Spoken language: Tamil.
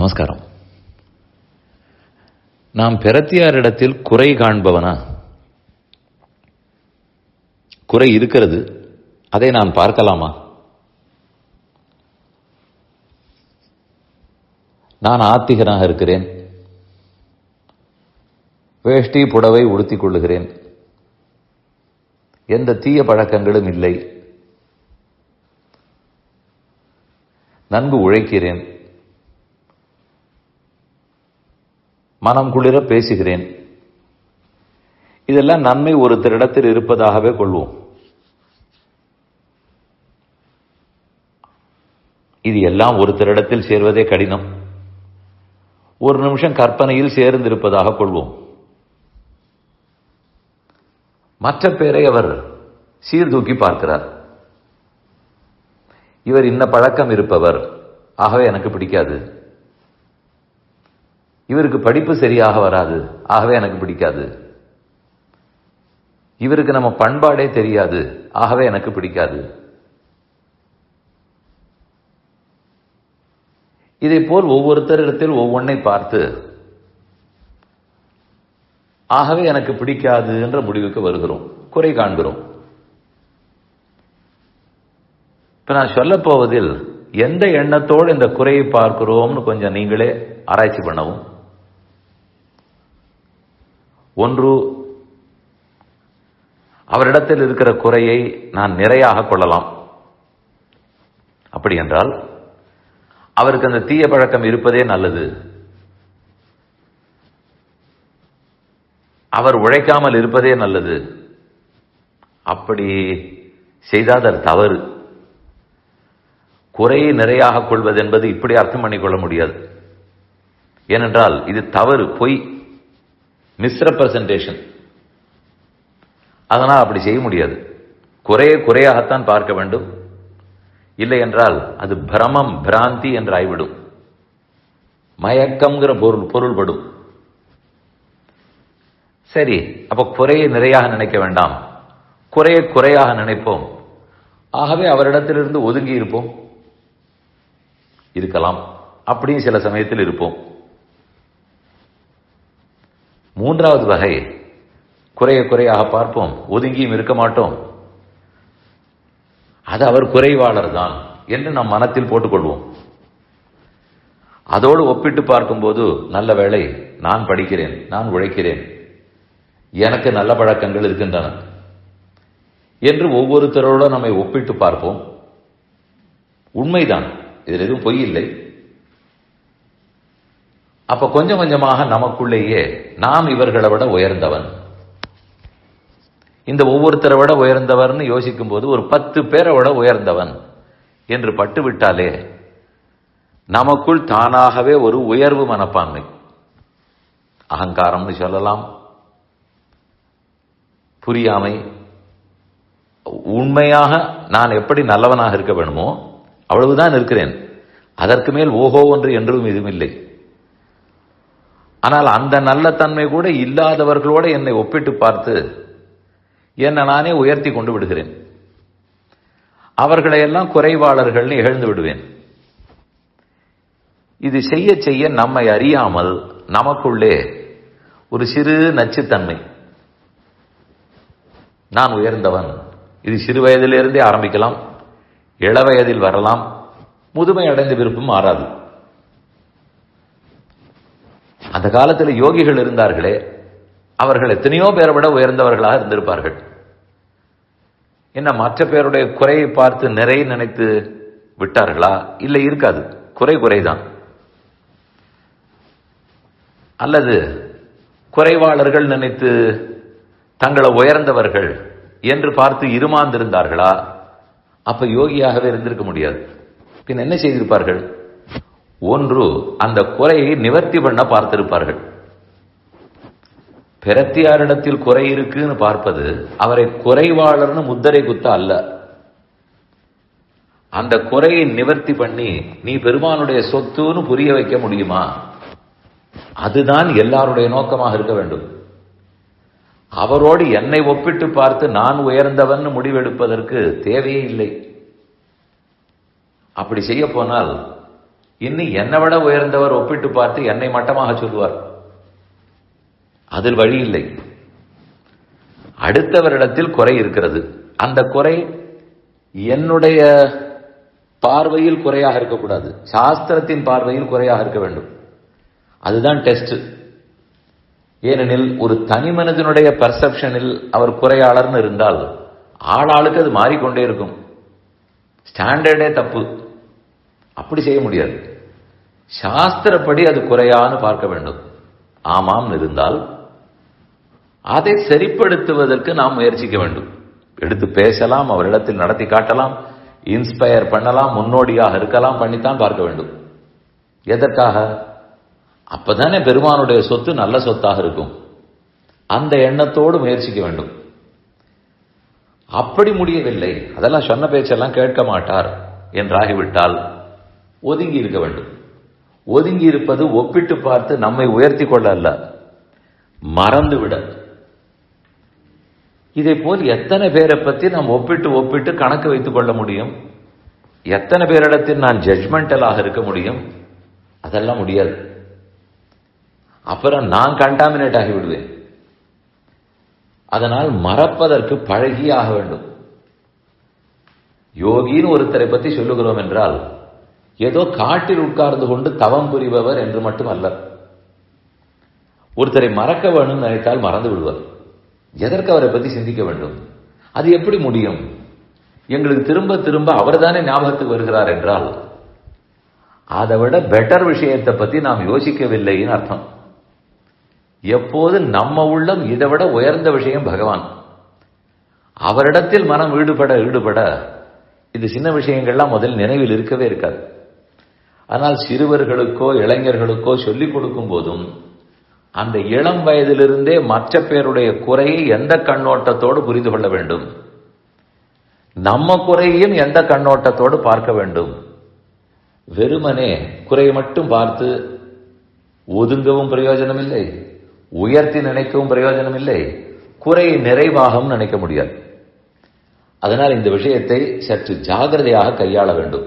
நமஸ்காரம். நாம் பிரத்தியாரிடத்தில் குறை காண்பவனா? குறை இருக்கிறது அதை நான் பார்க்கலாமா? நான் ஆத்திகனாக இருக்கிறேன். வேஷ்டி புடவை உடுத்திக் கொள்ளுகிறேன். எந்த தீய பழக்கங்களும் இல்லை. நன்கு உழைக்கிறேன். மனம் குளிர பேசுகிறேன். இதெல்லாம் நன்மை ஒருத்தரிடத்தில் இருப்பதாகவே கொள்வோம். இது எல்லாம் ஒருத்தரிடத்தில் சேர்வதே கடினம். ஒரு நிமிஷம் கற்பனையில் சேர்ந்திருப்பதாக கொள்வோம். மற்ற பேரை அவர் சீர்தூக்கி பார்க்கிறார். இவர் இன்ன பழக்கம் இருப்பவர். ஆகவே எனக்கு பிடிக்காது. இவருக்கு படிப்பு சரியாக வராது. ஆகவே எனக்கு பிடிக்காது. இவருக்கு நம்ம பண்பாடே தெரியாது. ஆகவே எனக்கு பிடிக்காது. இதை போல் ஒவ்வொருத்தரிடத்தில் ஒவ்வொன்றை பார்த்து ஆகவே எனக்கு பிடிக்காது என்ற முடிவுக்கு வருகிறோம். குறை காண்கிறோம். இப்ப நான் சொல்ல போவதில் எந்த எண்ணத்தோடு இந்த குறையை பார்க்கிறோம்னு கொஞ்சம் நீங்களே ஆராய்ச்சி பண்ணவும். ஒன்று அவரிடத்தில் இருக்கிற குறையை நான் நிறையாக கொள்ளலாம். அப்படி என்றால் அவருக்கு அந்த தீய பழக்கம் இருப்பதே நல்லது. அவர் உழைக்காமல் இருப்பதே நல்லது. அப்படி செய்தால் அது தவறு. குறையை நிறையாக கொள்வது என்பது இப்படி அர்த்தம் பண்ணிக்கொள்ள முடியாது. ஏனென்றால் இது தவறு பொய். மிஸ்ரெப்ரசன்டேஷன் அதனால் அப்படி செய்ய முடியாது. குறைய குறையாகத்தான் பார்க்க வேண்டும். இல்லை என்றால் அது பிரமம் பிராந்தி என்று ஆய்விடும். மயக்கம்ங்கிற பொருள் பொருள்படும். சரி அப்ப குறையை நிறையாக நினைக்க வேண்டாம். குறையை குறையாக நினைப்போம். ஆகவே அவரிடத்திலிருந்து ஒதுங்கி இருப்போம் இருக்கலாம். அப்படியும் சில சமயத்தில் இருப்போம். மூன்றாவது வகை. குறைய குறையாக பார்ப்போம். ஒதுங்கியும் இருக்க மாட்டோம். அது அவர் குறைவாளர் தான் என்று நம் மனத்தில் போட்டுக்கொள்வோம். அதோடு ஒப்பிட்டு பார்க்கும்போது நல்ல வேலை நான் படிக்கிறேன் நான் உழைக்கிறேன். எனக்கு நல்ல பழக்கங்கள் இருக்கின்றன என்று ஒவ்வொருத்தரோட நம்மை ஒப்பிட்டு பார்ப்போம். உண்மைதான். இதில் எதுவும் பொய் இல்லை. அப்ப கொஞ்சம் கொஞ்சமாக நமக்குள்ளேயே நாம் இவர்களை விட உயர்ந்தவன். இந்த ஒவ்வொருத்தரை விட உயர்ந்தவர்னு யோசிக்கும் போது ஒரு பத்து பேரை விட உயர்ந்தவன் என்று பட்டு விட்டாலே நமக்குள் தானாகவே ஒரு உயர்வு மனப்பான்மை. அகங்காரம்னு சொல்லலாம். புரியாமை. உண்மையாக நான் எப்படி நல்லவனாக இருக்க வேணுமோ அவ்வளவுதான் இருக்கிறேன். அதற்கு மேல் ஓஹோ ஒன்று என்றும் இதுவும் இல்லை. ஆனால் அந்த நல்ல தன்மை கூட இல்லாதவர்களோடு என்னை ஒப்பிட்டு பார்த்து என்னை நானே உயர்த்தி கொண்டு விடுகிறேன். அவர்களை எல்லாம் குறைவாளர்கள் இகழ்ந்து விடுவேன். இது செய்ய செய்ய நம்மை அறியாமல் நமக்குள்ளே ஒரு சிறு நச்சுத்தன்மை. நான் உயர்ந்தவன். இது சிறு வயதிலிருந்தே ஆரம்பிக்கலாம். இளவயதில் வரலாம். முதுமை அடைந்த விருப்பம் மாறாது. அந்த காலத்தில் யோகிகள் இருந்தார்களே அவர்கள் எத்தனையோ பேரை விட உயர்ந்தவர்களாக இருந்திருப்பார்கள். என்ன மற்ற பேருடைய குறையை பார்த்து நிறைய நினைத்து விட்டார்களா? இல்லை இருக்காது. குறை குறைதான். அல்லது குறைவாளர்கள் நினைத்து தங்களை உயர்ந்தவர்கள் என்று பார்த்து இருமாந்திருந்தார்களா? அப்ப யோகியாகவே இருந்திருக்க முடியாது. பின் என்ன செய்திருப்பார்கள்? ஒன்று அந்த குறையை நிவர்த்தி பண்ண பார்த்திருப்பார்கள். பிரத்தியாரிடத்தில் குறை இருக்குன்னு பார்ப்பது அவரை குறைவாளர்னு முத்திரை குத்த அல்ல. அந்த குறையை நிவர்த்தி பண்ணி நீ பெருமானுடைய சொத்துன்னு புரிய வைக்க முடியுமா? அதுதான் எல்லாருடைய நோக்கமாக இருக்க வேண்டும். அவரோடு என்னை ஒப்பிட்டு பார்த்து நான் உயர்ந்தவன் முடிவெடுப்பதற்கு தேவையே இல்லை. அப்படி செய்ய போனால் இன்னும் என்னை விட உயர்ந்தவர் ஒப்பிட்டு பார்த்து என்னை மட்டமாக சொல்லுவார். அதில் வழி இல்லை. அடுத்தவரிடத்தில் குறை இருக்கிறது. அந்த குறை என்னுடைய பார்வையில் குறையாக இருக்கக்கூடாது. சாஸ்திரத்தின் பார்வையில் குறையாக இருக்க வேண்டும். அதுதான் டெஸ்ட் ஏனெனில் ஒரு தனி மனிதனுடைய பர்செப்ஷனில் அவர் குறையாளர்னு இருந்தால் ஆளாளுக்கு அது மாறிக்கொண்டே இருக்கும். ஸ்டாண்டர்டே தப்பு. அப்படி செய்ய முடியாது. சாஸ்திரப்படி அது குறையான்னு பார்க்க வேண்டும். ஆமாம் இருந்தால் அதை சரிப்படுத்துவதற்கு நாம் முயற்சிக்க வேண்டும். எடுத்து பேசலாம் அவரிடத்தில் நடத்தி காட்டலாம் இன்ஸ்பயர் பண்ணலாம் முன்னோடியாக இருக்கலாம் பண்ணித்தான் பார்க்க வேண்டும். எதற்காக? அப்பதானே பெருமானுடைய சொத்து நல்ல சொத்தாக இருக்கும். அந்த எண்ணத்தோடு முயற்சிக்க வேண்டும். அப்படி முடியவில்லை. அதெல்லாம் சொன்ன பேச்செல்லாம் கேட்க மாட்டார் என்றாகிவிட்டால் ஒதுங்கி இருக்க வேண்டும். ஒதுங்கி இருப்பது ஒப்பிட்டு பார்த்து நம்மை உயர்த்தி கொள்ள அல்ல மறந்து விட இதை போல் எத்தனை பேரை பற்றி நாம் ஒப்பிட்டு ஒப்பிட்டு கணக்கு வைத்துக் கொள்ள முடியும்? எத்தனை பேரிடத்தில் நான் ஜட்மெண்டலாக இருக்க முடியும்? அதெல்லாம் முடியாது. அப்புறம் நான் கண்டாமினேட் ஆகி விடுவேன். அதனால் மறப்பதற்கு பழகியாக ஆக வேண்டும். யோகின்னு ஒருத்தரை பற்றி சொல்லுகிறோம் என்றால் ஏதோ காட்டில் உட்கார்ந்து கொண்டு தவம் புரிபவர் என்று மட்டும் அல்ல ஒருத்தரை மறக்க வேணும்னு நினைத்தால் மறந்து விடுவார் எதற்கு அவரை பத்தி சிந்திக்க வேண்டும்? அது எப்படி முடியும்? எங்களுக்கு திரும்ப திரும்ப அவர்தானே ஞாபகத்துக்கு வருகிறார் என்றால் அதை விட பெட்டர் விஷயத்தை பத்தி நாம் யோசிக்கவில்லைன்னு அர்த்தம். எப்போது நம்ம உள்ளம் இதை விட உயர்ந்த விஷயம் பகவான். அவரிடத்தில் மனம் ஈடுபட ஈடுபட இது சின்ன விஷயங்கள்லாம் முதல் நினைவில் இருக்கவே இருக்காது. ஆனால் சிறுவர்களுக்கோ இளைஞர்களுக்கோ சொல்லிக் கொடுக்கும் போதும் அந்த இளம் வயதிலிருந்தே மற்ற பேருடைய குறையை எந்த கண்ணோட்டத்தோடு புரிந்து கொள்ள வேண்டும்? நம்ம குறையையும் எந்த கண்ணோட்டத்தோடு பார்க்க வேண்டும்? வெறுமனே குறையை மட்டும் பார்த்து ஒதுங்கவும் பிரயோஜனம் இல்லை உயர்த்தி நினைக்கவும் பிரயோஜனம் இல்லை குறையை நிறைவாகவும் நினைக்க முடியாது. அதனால் இந்த விஷயத்தை சற்று ஜாகிரதையாக கையாள வேண்டும்.